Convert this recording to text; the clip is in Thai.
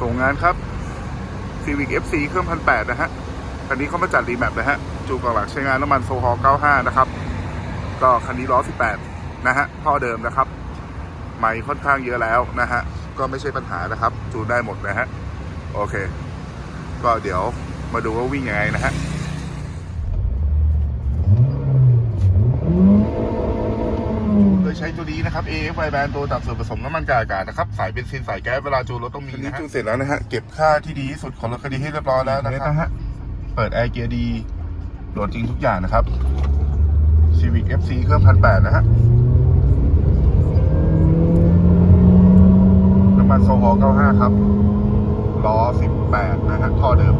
ส่งงานครับ Civic FC เครื่องพันแปดนะฮะคันนี้เขามาจัดรีแมปนะฮะ จูกลองหลักใช้งานน้ำมันโซฮอล95 นะครับ ก็คันนี้ล้อ 18 นะฮะท่อเดิมนะครับไม่ค่อนข้างเยอะแล้วนะฮะ ก็ไม่ใช่ปัญหานะครับ จูนได้หมดนะฮะ โอเค ก็เดี๋ยวมาดูว่าวิ่งยังไงนะฮะ โดย ใช้ตัวนี้นะครับ AFI แบรนด์ตัวดับส่วนผสมน้ำมันกับอากาศนะครับ สายเบนซินสายแก๊สเวลาจูนรถต้องมีนะฮะจูนเสร็จแล้วนะฮะ เก็บค่าที่ดีที่สุดของรถคันนี้ให้เรียบร้อยแล้วนะครับฮะเปิดแอร์เกียร์ดีโหลดจริงทุกอย่างนะครับ Civic FC เครื่องพันแปดนะฮะน้ำมันโซฮอล์95 ครับล้อ18 นะฮะท่อเดิม